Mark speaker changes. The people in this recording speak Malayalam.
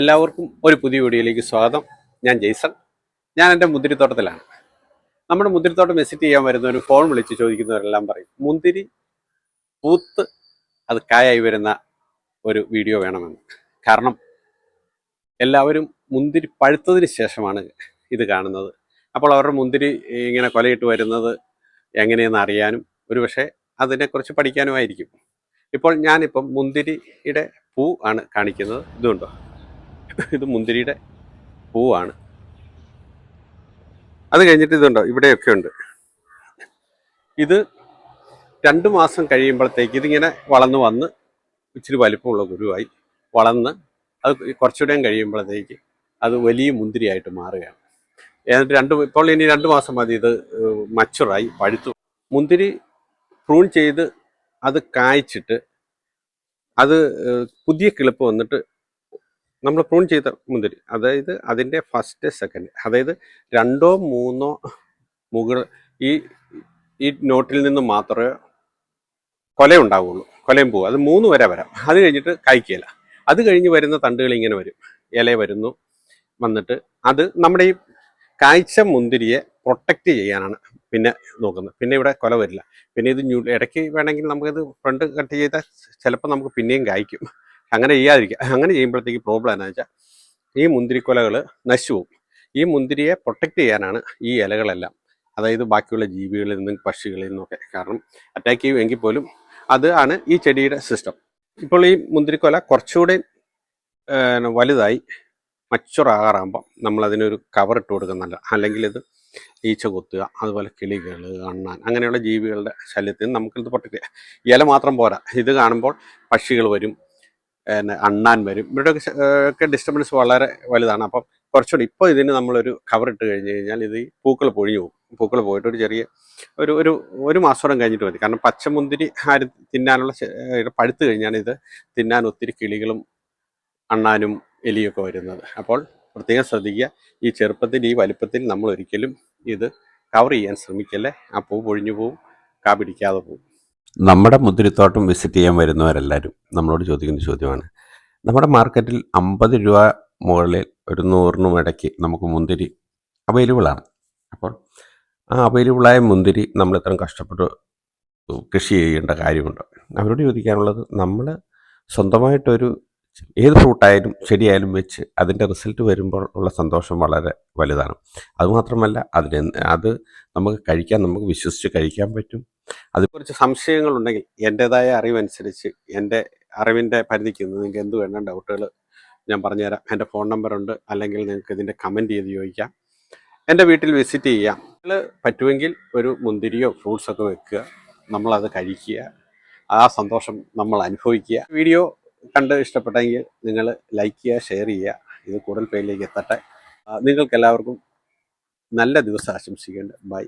Speaker 1: എല്ലാവർക്കും ഒരു പുതിയ വീഡിയോയിലേക്ക് സ്വാഗതം. ഞാൻ ജെയ്സൺ. ഞാൻ എന്റെ മുന്തിരിത്തോട്ടത്തിലാണ്. നമ്മുടെ മുന്തിരിത്തോട്ടം വിസിറ്റ് ചെയ്യാൻ വരുന്നവർ ഫോൺ വിളിച്ച് ചോദിക്കുന്നവരെല്ലാം പറയും മുന്തിരി പൂത്ത് അത് കായായി വരുന്ന ഒരു വീഡിയോ വേണമെന്ന്. കാരണം എല്ലാവരും മുന്തിരി പഴുത്തതിന് ശേഷമാണ് ഇത് കാണുന്നത്. അപ്പോൾ അവരുടെ മുന്തിരി ഇങ്ങനെ കൊലയിട്ട് വരുന്നത് എങ്ങനെയെന്ന് അറിയാനും ഒരുപക്ഷെ അതിനെക്കുറിച്ച് പഠിക്കാനുമായിരിക്കും. ഇപ്പോൾ ഞാനിപ്പം മുന്തിരിയുടെ പൂ ആണ് കാണിക്കുന്നത്. ഇതുണ്ടോ? ഇത് മുന്തിരിയുടെ പൂവാണ്. അത് കഴിഞ്ഞിട്ട് ഇതുണ്ടോ? ഇവിടെയൊക്കെ ഉണ്ട്. ഇത് രണ്ട് മാസം കഴിയുമ്പോഴത്തേക്ക് ഇതിങ്ങനെ വളർന്ന് വന്ന് ഇച്ചിരി വലിപ്പമുള്ള ഗുരുവായി വളർന്ന് അത് കുറച്ചുകൂടെയും കഴിയുമ്പോഴത്തേക്ക് അത് വലിയ മുന്തിരിയായിട്ട് മാറുകയാണ്. എന്നിട്ട് രണ്ട് ഇപ്പോൾ ഇനി രണ്ട് മാസം മതി ഇത് മച്ചുറായി പഴുത്തു. മുന്തിരി പ്രൂൺ ചെയ്ത് അത് കായ്ച്ചിട്ട് അത് പുതിയ കിളിപ്പ് വന്നിട്ട് നമ്മൾ പ്രൂൺ ചെയ്ത മുന്തിരി. അതായത് അതിന്റെ ഫസ്റ്റ് സെക്കൻഡ് അതായത് രണ്ടോ മൂന്നോ മുകൾ ഈ ഈ നോട്ടിൽ നിന്ന് മാത്രമേ കൊല ഉണ്ടാവുള്ളൂ കൊലയും പോകും അത് മൂന്ന് വരെ വരാം. അത് കഴിഞ്ഞിട്ട് കായ്ക്കുകയില്ല അത് കഴിഞ്ഞ് വരുന്ന തണ്ടുകൾ ഇങ്ങനെ വരും. ഇല വരുന്നു. വന്നിട്ട് അത് നമ്മുടെ ഈ കാഴ്ച മുന്തിരിയെ പ്രൊട്ടക്റ്റ് ചെയ്യാനാണ് പിന്നെ നോക്കുന്നത്. പിന്നെ ഇവിടെ കൊല വരില്ല. പിന്നെ ഇത് ഇടയ്ക്ക് വേണമെങ്കിൽ നമുക്കിത് ഫ്രണ്ട് കട്ട് ചെയ്താൽ ചിലപ്പോൾ നമുക്ക് പിന്നെയും കായ്ക്കും. അങ്ങനെ ചെയ്യാതിരിക്കുക അങ്ങനെ ചെയ്യുമ്പോഴത്തേക്ക് പ്രോബ്ലം എന്താണെന്ന് വെച്ചാൽ ഈ മുന്തിരിക്കൊലകൾ നശിച്ചു പോകും. ഈ മുന്തിരിയെ പ്രൊട്ടക്റ്റ് ചെയ്യാനാണ് ഈ ഇലകളെല്ലാം. അതായത് ബാക്കിയുള്ള ജീവികളിൽ നിന്നും പക്ഷികളിൽ നിന്നൊക്കെ കാരണം അറ്റാക്ക് ചെയ്യും എങ്കിൽ പോലും അത് ആണ് ഈ ചെടിയുടെ സിസ്റ്റം ഇപ്പോൾ ഈ മുന്തിരിക്കൊല കുറച്ചുകൂടെ വലുതായി മച്ചുറാകാറാകുമ്പം നമ്മളതിനൊരു കവർ ഇട്ട് കൊടുക്കുന്നില്ല അല്ലെങ്കിൽ ഇത് ഈച്ച കൊത്തുക അതുപോലെ കിളികൾ അണ്ണാൻ അങ്ങനെയുള്ള ജീവികളുടെ ശല്യത്തിൽ നിന്ന് നമുക്കിത് പൊട്ടിക്കുക ഇല മാത്രം പോരാ. ഇത് കാണുമ്പോൾ പക്ഷികൾ വരും പിന്നെ അണ്ണാൻ വരും. ഇവരുടെയൊക്കെ ഒക്കെ ഡിസ്റ്റർബൻസ് വളരെ വലുതാണ്. അപ്പം കുറച്ചുകൂടി ഇപ്പോൾ ഇതിന് നമ്മളൊരു കവർ ഇട്ട് കഴിഞ്ഞ് കഴിഞ്ഞാൽ ഇത് പൂക്കൾ പൊഴിഞ്ഞു പോകും. പൂക്കൾ പോയിട്ട് ഒരു ചെറിയ ഒരു ഒരു ഒരു മാസോടം കഴിഞ്ഞിട്ട് മതി. കാരണം പച്ചമുന്തിരി ആര് തിന്നാനുള്ള പഴുത്ത് കഴിഞ്ഞാണ് ഇത് തിന്നാൻ ഒത്തിരി കിളികളും അണ്ണാനും എലിയൊക്കെ വരുന്നത്. അപ്പോൾ പ്രത്യേകം ശ്രദ്ധിക്കുക. ഈ ചെറുപ്പത്തിൽ ഈ വലുപ്പത്തിൽ നമ്മൾ ഒരിക്കലും ഇത് കവർ ചെയ്യാൻ ശ്രമിക്കല്ലേ? ആ പൂ പൊഴിഞ്ഞു പോവും. കാ പിടിക്കാതെ പോവും. നമ്മുടെ മുന്തിരിത്തോട്ടം വിസിറ്റ് ചെയ്യാൻ വരുന്നവരെല്ലാവരും നമ്മളോട് ചോദിക്കുന്ന ചോദ്യമാണ്. നമ്മുടെ മാർക്കറ്റിൽ അമ്പത് രൂപ മുകളിൽ ഒരു നൂറിനും ഇടയ്ക്ക് നമുക്ക് മുന്തിരി അവൈലബിളാണ് അപ്പോൾ ആ അവൈലബിളായ മുന്തിരി നമ്മൾ ഇത്രയും കഷ്ടപ്പെട്ട് കൃഷി ചെയ്യേണ്ട കാര്യമുണ്ട്. അവരോട് ചോദിക്കാനുള്ളത് നമ്മൾ സ്വന്തമായിട്ടൊരു ഏത് ഫ്രൂട്ടായാലും ചെടിയായാലും വെച്ച് അതിന്റെ റിസൾട്ട് വരുമ്പോൾ ഉള്ള സന്തോഷം വളരെ വലുതാണ്. അതുമാത്രമല്ല അതിന് അത് നമുക്ക് കഴിക്കാൻ നമുക്ക് വിശ്വസിച്ച് കഴിക്കാൻ പറ്റും. അതിനെക്കുറിച്ച് സംശയങ്ങളുണ്ടെങ്കിൽ എന്റെതായ അറിവനുസരിച്ച് എന്റെ അറിവിന്റെ പരിധിക്ക് നിങ്ങൾക്ക് എന്ത് വേണ്ട ഡൗട്ടുകൾ ഞാൻ പറഞ്ഞുതരാം. എന്റെ ഫോൺ നമ്പർ ഉണ്ട് അല്ലെങ്കിൽ നിങ്ങൾക്ക് ഇതിന്റെ കമന്റ് ചെയ്ത് ചോദിക്കാം. എന്റെ വീട്ടിൽ വിസിറ്റ് ചെയ്യാം. നിങ്ങൾ പറ്റുമെങ്കിൽ ഒരു മുന്തിരിയോ ഫ്രൂട്ട്സൊക്കെ വെക്കുക. നമ്മളത് കഴിക്കുക. ആ സന്തോഷം നമ്മൾ അനുഭവിക്കുക. വീഡിയോ കണ്ട് ഇഷ്ടപ്പെട്ടെങ്കിൽ നിങ്ങൾ ലൈക്ക് ചെയ്യുക ഷെയർ ചെയ്യുക. ഇത് കൂടുതൽ പേരിലേക്ക് എത്തട്ടെ. നിങ്ങൾക്കെല്ലാവർക്കും നല്ല ദിവസം ആശംസിക്കേണ്ട ബൈ